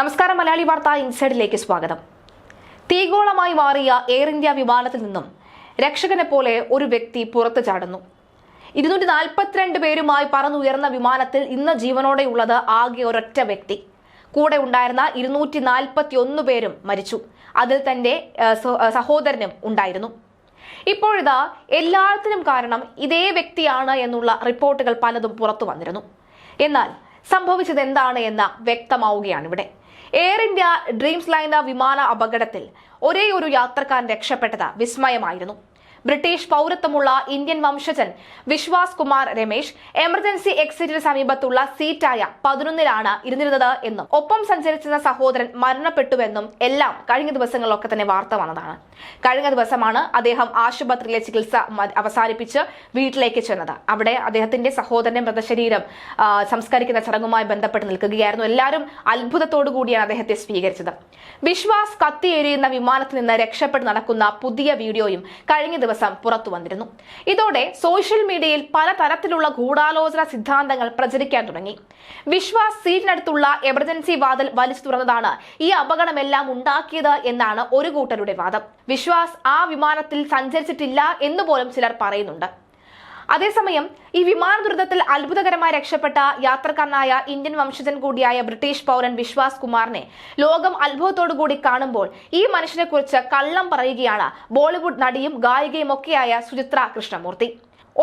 നമസ്കാരം മലയാളി വാർത്ത ഇൻസൈഡിലേക്ക് സ്വാഗതം. തീഗോളമായി മാറിയ എയർ ഇന്ത്യ വിമാനത്തിൽ നിന്നും രക്ഷകനെ പോലെ ഒരു വ്യക്തി പുറത്തു ചാടുന്നു. ഇരുന്നൂറ്റി നാൽപ്പത്തിരണ്ട് പേരുമായി പറന്നുയർന്ന വിമാനത്തിൽ ഇന്ന് ജീവനോടെയുള്ളത് ആകെ ഒരൊറ്റ വ്യക്തി. കൂടെ ഉണ്ടായിരുന്ന ഇരുന്നൂറ്റി നാൽപ്പത്തി ഒന്ന് പേരും മരിച്ചു. അതിൽ തന്റെ സഹോദരനും ഉണ്ടായിരുന്നു. ഇപ്പോഴിതാ എല്ലാത്തിനും കാരണം ഇതേ വ്യക്തിയാണ് എന്നുള്ള റിപ്പോർട്ടുകൾ പലതും പുറത്തു വന്നിരുന്നു. എന്നാൽ സംഭവിച്ചത് എന്താണ് എന്ന് വ്യക്തമാവുകയാണ് ഇവിടെ എയർ ഇന്ത്യ ഡ്രീംസ് ലൈനർ വിമാന അപകടത്തിൽ ഒരേ ഒരു യാത്രക്കാരൻ രക്ഷപ്പെട്ടത് വിസ്മയമായിരുന്നു. ബ്രിട്ടീഷ് പൗരത്വമുള്ള ഇന്ത്യൻ വംശജൻ വിശ്വാസ് കുമാർ രമേശ് എമർജൻസി എക്സിറ്റിന് സമീപത്തുള്ള സീറ്റായ പതിനൊന്നിലാണ് ഇരുന്നിരുന്നത് എന്നും ഒപ്പം സഞ്ചരിച്ചിരുന്ന സഹോദരൻ മരണപ്പെട്ടുവെന്നും എല്ലാം കഴിഞ്ഞ ദിവസങ്ങളിലൊക്കെ തന്നെ വാർത്ത വന്നതാണ്. കഴിഞ്ഞ ദിവസമാണ് അദ്ദേഹം ആശുപത്രിയിലെ ചികിത്സ അവസാനിപ്പിച്ച് വീട്ടിലേക്ക് ചെന്നത്. അവിടെ അദ്ദേഹത്തിന്റെ സഹോദരന്റെ മൃതശരീരം സംസ്കരിക്കുന്ന ചടങ്ങുമായി ബന്ധപ്പെട്ട് നിൽക്കുകയായിരുന്നു. എല്ലാവരും അത്ഭുതത്തോടു കൂടിയാണ് അദ്ദേഹത്തെ സ്വീകരിച്ചത്. വിശ്വാസ് കത്തിയെരിയുന്ന വിമാനത്തിൽ നിന്ന് രക്ഷപ്പെട്ട് നടക്കുന്ന പുതിയ വീഡിയോയും കഴിഞ്ഞ ദിവസം പുറത്തു വന്നിരുന്നു. ഇതോടെ സോഷ്യൽ മീഡിയയിൽ പലതരത്തിലുള്ള ഗൂഢാലോചന സിദ്ധാന്തങ്ങൾ പ്രചരിക്കാൻ തുടങ്ങി. വിശ്വാസ് സീറ്റിനടുത്തുള്ള എമർജൻസി വാതിൽ വലിച്ചു തുറന്നതാണ് ഈ അപകടമെല്ലാം ഉണ്ടാക്കിയത് എന്നാണ് ഒരു കൂട്ടരുടെ വാദം. വിശ്വാസ് ആ വിമാനത്തിൽ സഞ്ചരിച്ചിട്ടില്ല എന്ന് പോലും ചിലർ പറയുന്നുണ്ട്. അതേസമയം ഈ വിമാന ദുരന്തത്തിൽ അത്ഭുതകരമായി രക്ഷപ്പെട്ട യാത്രക്കാരനായ ഇന്ത്യൻ വംശജൻ കൂടിയായ ബ്രിട്ടീഷ് പൗരൻ വിശ്വാസ് കുമാറിനെ ലോകം അത്ഭുതത്തോടു കൂടി കാണുമ്പോൾ ഈ മനുഷ്യനെ കുറിച്ച് കള്ളം പറയുകയാണ് ബോളിവുഡ് നടിയും ഗായികയും ഒക്കെയായ സുചിത്ര കൃഷ്ണമൂർത്തി.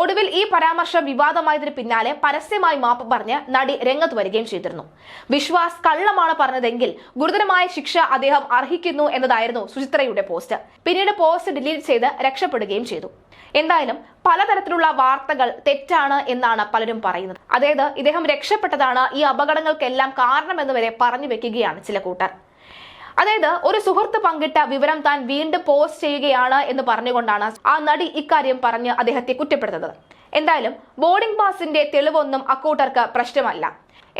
ഒടുവിൽ ഈ പരാമർശം വിവാദമായതിനു പിന്നാലെ പരസ്യമായി മാപ്പ് പറഞ്ഞ് നടി രംഗത്ത് വരികയും ചെയ്തിരുന്നു. വിശ്വാസ് കള്ളമാണ് പറഞ്ഞതെങ്കിൽ ഗുരുതരമായ ശിക്ഷ അദ്ദേഹം അർഹിക്കുന്നു എന്നതായിരുന്നു സുചിത്രയുടെ പോസ്റ്റ്. പിന്നീട് പോസ്റ്റ് ഡിലീറ്റ് ചെയ്ത് രക്ഷപ്പെടുകയും ചെയ്തു. എന്തായാലും പലതരത്തിലുള്ള വാർത്തകൾ തെറ്റാണ് എന്നാണ് പലരും പറയുന്നത്. അതായത് ഇദ്ദേഹം രക്ഷപ്പെട്ടതാണ് ഈ അപകടങ്ങൾക്കെല്ലാം കാരണമെന്ന് വരെ പറഞ്ഞു വെക്കുകയാണ് ചില കൂട്ടർ. അതായത് ഒരു സുഹൃത്ത് പങ്കിട്ട വിവരം താൻ വീണ്ടും പോസ്റ്റ് ചെയ്യുകയാണ് എന്ന് പറഞ്ഞുകൊണ്ടാണ് ആ നടി ഇക്കാര്യം പറഞ്ഞ് അദ്ദേഹത്തെ കുറ്റപ്പെടുത്തുന്നത്. എന്തായാലും ബോർഡിംഗ് പാസിന്റെ തെളിവൊന്നും അക്കൂട്ടർക്ക് പ്രശ്നമല്ല.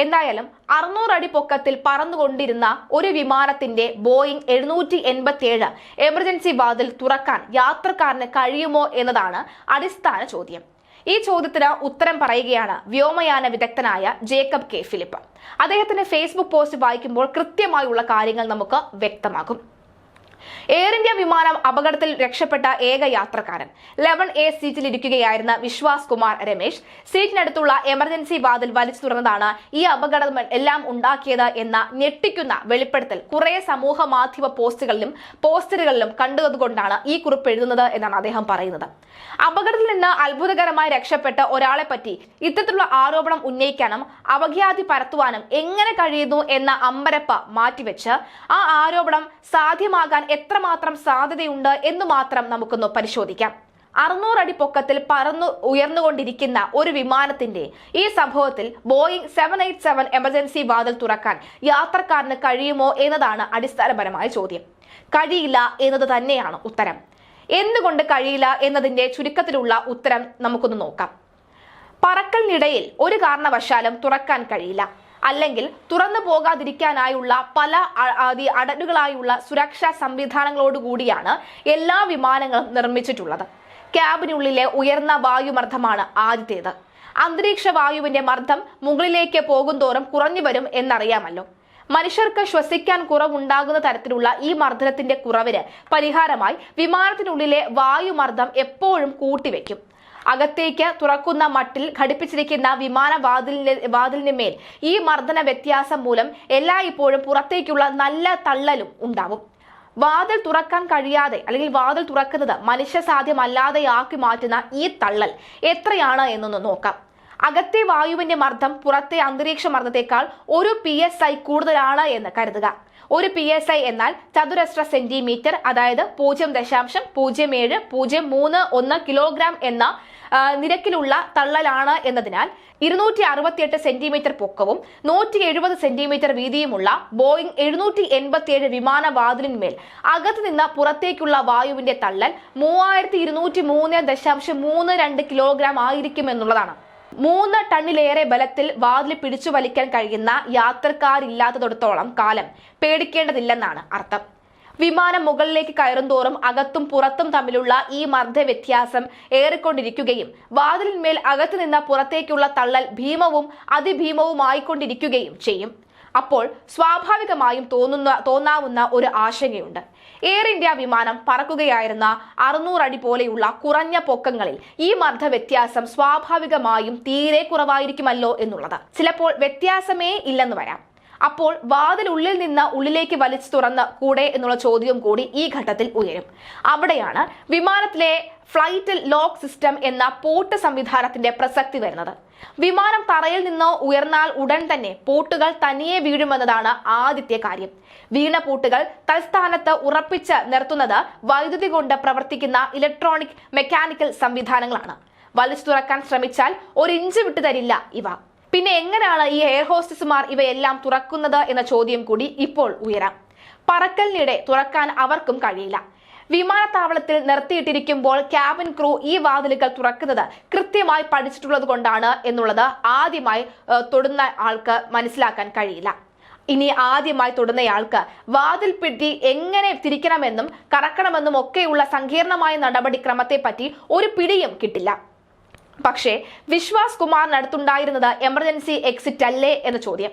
എന്തായാലും അറുന്നൂറ് അടി പൊക്കത്തിൽ പറന്നുകൊണ്ടിരുന്ന ഒരു വിമാനത്തിന്റെ ബോയിങ് എഴുന്നൂറ്റി എൺപത്തി ഏഴ് എമർജൻസി വാതിൽ തുറക്കാൻ യാത്രക്കാരന് കഴിയുമോ എന്നതാണ് അടിസ്ഥാന ചോദ്യം. ഈ ചോദ്യത്തിന് ഉത്തരം പറയുകയാണ് വ്യോമയാന വിദഗ്ധനായ ജേക്കബ് കെ ഫിലിപ്പ്. അദ്ദേഹത്തിന്റെ ഫേസ്ബുക്ക് പോസ്റ്റ് വായിക്കുമ്പോൾ കൃത്യമായുള്ള കാര്യങ്ങൾ നമുക്ക് വ്യക്തമാകും. എയർ ഇന്ത്യ വിമാനം അപകടത്തിൽ രക്ഷപ്പെട്ട ഏക യാത്രക്കാരൻ. ലെവൻ എ സീറ്റിൽ ഇരിക്കുകയായിരുന്ന വിശ്വാസ് കുമാർ രമേശ് സീറ്റിനടുത്തുള്ള എമർജൻസി വാതിൽ വലിച്ചു തുറന്നതാണ് ഈ അപകടം എല്ലാം ഉണ്ടാക്കിയത് എന്ന ഞെട്ടിക്കുന്ന വെളിപ്പെടുത്തൽ കുറെ സമൂഹ മാധ്യമ പോസ്റ്റുകളിലും പോസ്റ്ററുകളിലും കണ്ടതുകൊണ്ടാണ് ഈ കുറിപ്പ് എഴുതുന്നത് എന്നാണ് അദ്ദേഹം പറയുന്നത്. അപകടത്തിൽ നിന്ന് അത്ഭുതകരമായി രക്ഷപ്പെട്ട ഒരാളെ പറ്റി ഇത്തരത്തിലുള്ള ആരോപണം ഉന്നയിക്കാനും അപഖ്യാതി പരത്തുവാനും എങ്ങനെ കഴിയുന്നു എന്ന അമ്പരപ്പ മാറ്റിവെച്ച് ആ ആരോപണം സാധ്യമാകാൻ എത്രമാത്രം സാധ്യതയുണ്ട് എന്ന് മാത്രം നമുക്കൊന്ന് പരിശോധിക്കാം. അറുന്നൂറടി പൊക്കത്തിൽ പറന്നു ഉയർന്നുകൊണ്ടിരിക്കുന്ന ഒരു വിമാനത്തിന്റെ ഈ സംഭവത്തിൽ Boeing seven eight seven emergency വാതിൽ തുറക്കാൻ യാത്രക്കാരന് കഴിയുമോ എന്നതാണ് അടിസ്ഥാനപരമായ ചോദ്യം. കഴിയില്ല എന്നത് തന്നെയാണ് ഉത്തരം. എന്തുകൊണ്ട് കഴിയില്ല എന്നതിന്റെ ചുരുക്കത്തിലുള്ള ഉത്തരം നമുക്കൊന്ന് നോക്കാം. പറക്കലിനിടയിൽ ഒരു കാരണവശാലും തുറക്കാൻ കഴിയില്ല. അല്ലെങ്കിൽ തുറന്നു പോകാതിരിക്കാനായുള്ള പല അടലുകളായുള്ള സുരക്ഷാ സംവിധാനങ്ങളോടുകൂടിയാണ് എല്ലാ വിമാനങ്ങളും നിർമ്മിച്ചിട്ടുള്ളത്. ക്യാബിനുള്ളിലെ ഉയർന്ന വായുമർദ്ദമാണ് ആദ്യത്തേത്. അന്തരീക്ഷ വായുവിന്റെ മർദ്ദം മുകളിലേക്ക് പോകുന്തോറും കുറഞ്ഞു വരും എന്നറിയാമല്ലോ. മനുഷ്യർക്ക് ശ്വസിക്കാൻ കുറവുണ്ടാകുന്ന തരത്തിലുള്ള ഈ മർദ്ദനത്തിന്റെ കുറവിന് പരിഹാരമായി വിമാനത്തിനുള്ളിലെ വായുമർദ്ദം എപ്പോഴും കൂട്ടിവെക്കും. അകത്തേക്ക് തുറക്കുന്ന മട്ടിൽ ഘടിപ്പിച്ചിരിക്കുന്ന വിമാന വാതിലിന് മേൽ ഈ മർദ്ദന വ്യത്യാസം മൂലം എല്ലായ്പ്പോഴും പുറത്തേക്കുള്ള നല്ല തള്ളലും ഉണ്ടാവും. വാതിൽ തുറക്കാൻ കഴിയാതെ അല്ലെങ്കിൽ വാതിൽ തുറക്കുന്നത് മനുഷ്യ സാധ്യമല്ലാതെയാക്കി മാറ്റുന്ന ഈ തള്ളൽ എത്രയാണ് എന്നൊന്ന് നോക്കാം. അകത്തെ വായുവിന്റെ മർദ്ദം പുറത്തെ അന്തരീക്ഷ മർദ്ദത്തെക്കാൾ ഒരു പി എസ് ഐ കൂടുതലാണ് എന്ന് കരുതുക. ഒരു പി എസ് ഐ എന്നാൽ ചതുരശ്ര സെന്റിമീറ്റർ അതായത് പൂജ്യം ദശാംശം പൂജ്യം ഏഴ് പൂജ്യം മൂന്ന് ഒന്ന് കിലോഗ്രാം എന്ന നിരക്കിലുള്ള തള്ളലാണ് എന്നതിനാൽ ഇരുന്നൂറ്റി അറുപത്തിയെട്ട് സെന്റിമീറ്റർ പൊക്കവും നൂറ്റി എഴുപത് സെന്റിമീറ്റർ വീതിയുമുള്ള ബോയിങ് എഴുന്നൂറ്റി എൺപത്തിയേഴ് വിമാന വാതിലിന്മേൽ അകത്ത് നിന്ന് പുറത്തേക്കുള്ള വായുവിന്റെ തള്ളൽ മൂവായിരത്തി ഇരുന്നൂറ്റി മൂന്ന് ദശാംശം മൂന്ന് രണ്ട് കിലോഗ്രാം ആയിരിക്കും എന്നുള്ളതാണ്. മൂന്ന് ടണ്ണിലേറെ ബലത്തിൽ വാതിൽ പിടിച്ചു വലിക്കാൻ കഴിയുന്ന യാത്രക്കാരില്ലാത്തടത്തോളം കാലം പേടിക്കേണ്ടതില്ലെന്നാണ് അർത്ഥം. വിമാനം മുകളിലേക്ക് കയറുന്തോറും അകത്തും പുറത്തും തമ്മിലുള്ള ഈ മർദ്ദ വ്യത്യാസം ഏറിക്കൊണ്ടിരിക്കുകയും വാതിലിന്മേൽ അകത്തു നിന്ന് പുറത്തേക്കുള്ള തള്ളൽ ഭീമവും അതിഭീമവുമായിക്കൊണ്ടിരിക്കുകയും ചെയ്യും. അപ്പോൾ സ്വാഭാവികമായും തോന്നുന്ന തോന്നാവുന്ന ഒരു ആശങ്കയുണ്ട്. എയർ ഇന്ത്യ വിമാനം പറക്കുകയായിരുന്ന അറുന്നൂറടി പോലെയുള്ള കുറഞ്ഞ പൊക്കങ്ങളിൽ ഈ മർദ്ദ വ്യത്യാസം സ്വാഭാവികമായും തീരെ കുറവായിരിക്കുമല്ലോ എന്നുള്ളത്. ചിലപ്പോൾ വ്യത്യാസമേ ഇല്ലെന്ന് വരാം. അപ്പോൾ വാതിൽ ഉള്ളിൽ നിന്ന് ഉള്ളിലേക്ക് വലിച്ചു തുറന്ന് കൂടെ എന്നുള്ള ചോദ്യം കൂടി ഈ ഘട്ടത്തിൽ ഉയരും. അവിടെയാണ് വിമാനത്തിലെ ഫ്ലൈറ്റ് ലോക്ക് സിസ്റ്റം എന്ന പോട്ട് സംവിധാനത്തിന്റെ പ്രസക്തി വരുന്നത്. വിമാനം തറയിൽ നിന്നോ ഉയർന്നാൽ ഉടൻ തന്നെ പോട്ടുകൾ തനിയെ വീഴുമെന്നതാണ് ആദ്യത്തെ കാര്യം. വീണ പോട്ടുകൾ തൽസ്ഥാനത്ത് ഉറപ്പിച്ച് നിർത്തുന്നത് വൈദ്യുതി കൊണ്ട് പ്രവർത്തിക്കുന്ന ഇലക്ട്രോണിക് മെക്കാനിക്കൽ സംവിധാനങ്ങളാണ്. വലിച്ചു തുറക്കാൻ ശ്രമിച്ചാൽ ഒരു ഇഞ്ച് വിട്ടു തരില്ല ഇവ. പിന്നെ എങ്ങനെയാണ് ഈ എയർ ഹോസ്റ്റസ്മാർ ഇവയെല്ലാം തുറക്കുന്നത് എന്ന ചോദ്യം കൂടി ഇപ്പോൾ ഉയരാം. പറക്കലിനിടെ തുറക്കാൻ അവർക്കും കഴിയില്ല. വിമാനത്താവളത്തിൽ നിർത്തിയിട്ടിരിക്കുമ്പോൾ ക്യാബിൻ ക്രൂ ഈ വാതിലുകൾ തുറക്കുന്നത് കൃത്യമായി പഠിച്ചിട്ടുള്ളത് കൊണ്ടാണ് എന്നുള്ളത് ആദ്യമായി തൊടുന്ന ആൾക്ക് മനസ്സിലാക്കാൻ കഴിയില്ല. ഇനി ആദ്യമായി തൊടുന്നയാൾക്ക് വാതിൽ പിടി എങ്ങനെ തിരിക്കണമെന്നും കറക്കണമെന്നും ഒക്കെയുള്ള സങ്കീർണമായ നടപടിക്രമത്തെപ്പറ്റി ഒരു പിടിയും കിട്ടില്ല. പക്ഷേ വിശ്വാസ് കുമാറിനടുത്തുണ്ടായിരുന്നത് എമർജൻസി എക്സിറ്റ് അല്ലേ എന്ന ചോദ്യം.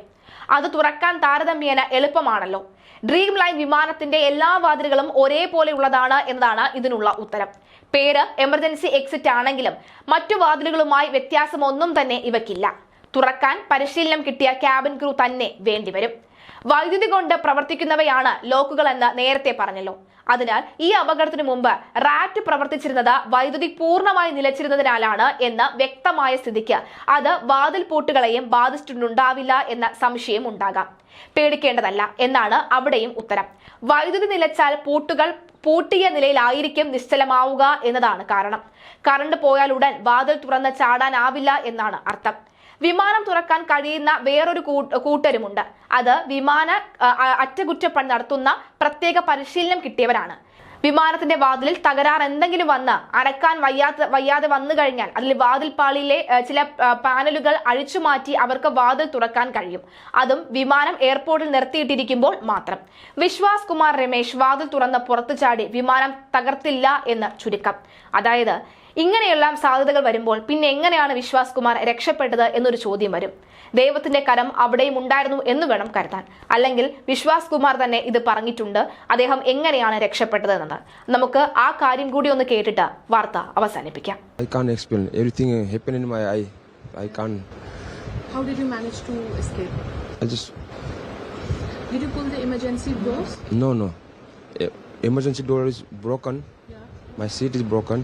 അത് തുറക്കാൻ താരതമ്യേന എളുപ്പമാണല്ലോ. ഡ്രീം ലൈൻ വിമാനത്തിന്റെ എല്ലാ വാതിലുകളും ഒരേപോലെയുള്ളതാണ് എന്നതാണ് ഇതിനുള്ള ഉത്തരം. പേര് എമർജൻസി എക്സിറ്റ് ആണെങ്കിലും മറ്റു വാതിലുകളുമായി വ്യത്യാസമൊന്നും തന്നെ ഇവയ്ക്കില്ല. തുറക്കാൻ പരിശീലനം കിട്ടിയ ക്യാബിൻ ക്രൂ തന്നെ വേണ്ടിവരും. വൈദ്യുതി കൊണ്ട് പ്രവർത്തിക്കുന്നവയാണ് ലോക്കുകൾ എന്ന് നേരത്തെ പറഞ്ഞല്ലോ. അതിനാൽ ഈ അപകടത്തിന് മുമ്പ് റാറ്റ് പ്രവർത്തിച്ചിരുന്നത് വൈദ്യുതി പൂർണമായി നിലച്ചിരുന്നതിനാലാണ് എന്ന് വ്യക്തമായ സ്ഥിതിക്ക് അത് വാതിൽ പൂട്ടുകളെയും ബാധിച്ചിട്ടുണ്ടാവില്ല എന്ന സംശയം ഉണ്ടാകാം. പേടിക്കേണ്ടതല്ല എന്നാണ് അവിടെയും ഉത്തരം. വൈദ്യുതി നിലച്ചാൽ പൂട്ടുകൾ പൂട്ടിയ നിലയിലായിരിക്കും നിശ്ചലമാവുക എന്നതാണ് കാരണം. കറണ്ട് പോയാൽ ഉടൻ വാതിൽ തുറന്ന് ചാടാനാവില്ല എന്നാണ് അർത്ഥം. വിമാനം തുറക്കാൻ കഴിയുന്ന വേറൊരു കൂട്ട് കൂട്ടരുമുണ്ട്. അത് വിമാന അറ്റകുറ്റപ്പണി നടത്തുന്ന പ്രത്യേക പരിശീലനം കിട്ടിയവരാണ്. വിമാനത്തിന്റെ വാതിലിൽ തകരാർ എന്തെങ്കിലും വന്ന് അടക്കാൻ വയ്യാത്ത വയ്യാതെ വന്നു കഴിഞ്ഞാൽ അതിൽ വാതിൽ പാളിയിലെ ചില പാനലുകൾ അഴിച്ചു മാറ്റി അവർക്ക് വാതിൽ തുറക്കാൻ കഴിയും. അതും വിമാനം എയർപോർട്ടിൽ നിർത്തിയിട്ടിരിക്കുമ്പോൾ മാത്രം. വിശ്വാസ് കുമാർ രമേശ് വാതിൽ തുറന്ന് പുറത്തു ചാടി വിമാനം തകർത്തില്ല എന്ന് ചുരുക്കം. അതായത് ഇങ്ങനെയെല്ലാം സാധ്യതകൾ വരുമ്പോൾ പിന്നെ എങ്ങനെയാണ് വിശ്വാസ് കുമാർ രക്ഷപ്പെട്ടത് എന്നൊരു ചോദ്യം വരും ദൈവത്തിന്റെ കരം അവിടെയും ഉണ്ടായിരുന്നു എന്ന് വേണം കരുതാൻ അല്ലെങ്കിൽ വിശ്വാസ് കുമാർ തന്നെ ഇത് പറഞ്ഞിട്ടുണ്ട് അദ്ദേഹം എങ്ങനെയാണ് രക്ഷപ്പെട്ടത് എന്നത് നമുക്ക് ആ കാര്യം കൂടി ഒന്ന് കേട്ടിട്ട് വാർത്ത അവസാനിപ്പിക്കാം I can't explain. Everything happened in my eye. I can't. How did you manage to escape? I just Did you pull the emergency doors? no no. E- emergency door is broken. Yeah. My seat is broken.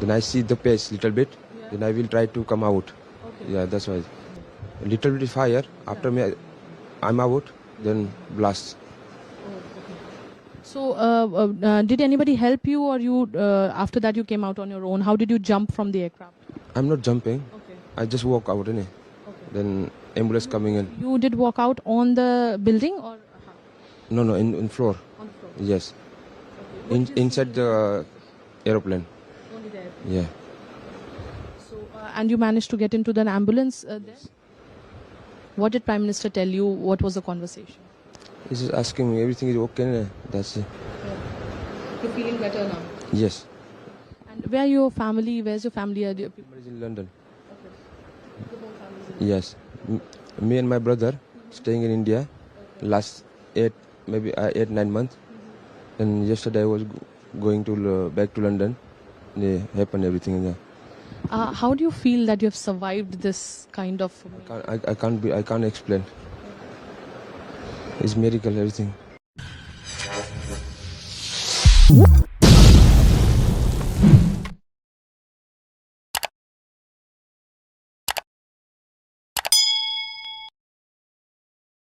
Then I see the pace little bit. Yeah. Then I will try to come out. Okay. Yeah, that's why. A little bit fire. After me, I'm out. Then blast. So, uh, uh, uh, did anybody help you, or you uh, after that you came out on your own? How did you jump from the aircraft? I'm not jumping. Okay. I just walk out. Innit? Then ambulance coming in. You did walk out on the building or No no in, in floor. on the floor? Yes. In, inside the aeroplane. Yeah. So, uh, and you managed to get into the ambulance uh, there. What did Prime Minister tell you? What was the conversation? He's just asking me everything is okay. That's it. You're feeling better now. Yes. And where your family? Where's your family? Are you- Everybody's in London. Yes. M- me and my brother staying in India last eight, maybe uh, eight, nine months. And yesterday I was go- going to uh, back to London. Yeah, happened everything. Yeah. Uh, how do you feel that you have survived this kind of? Can't, I, I can't be. I can't explain. It's miracle everything.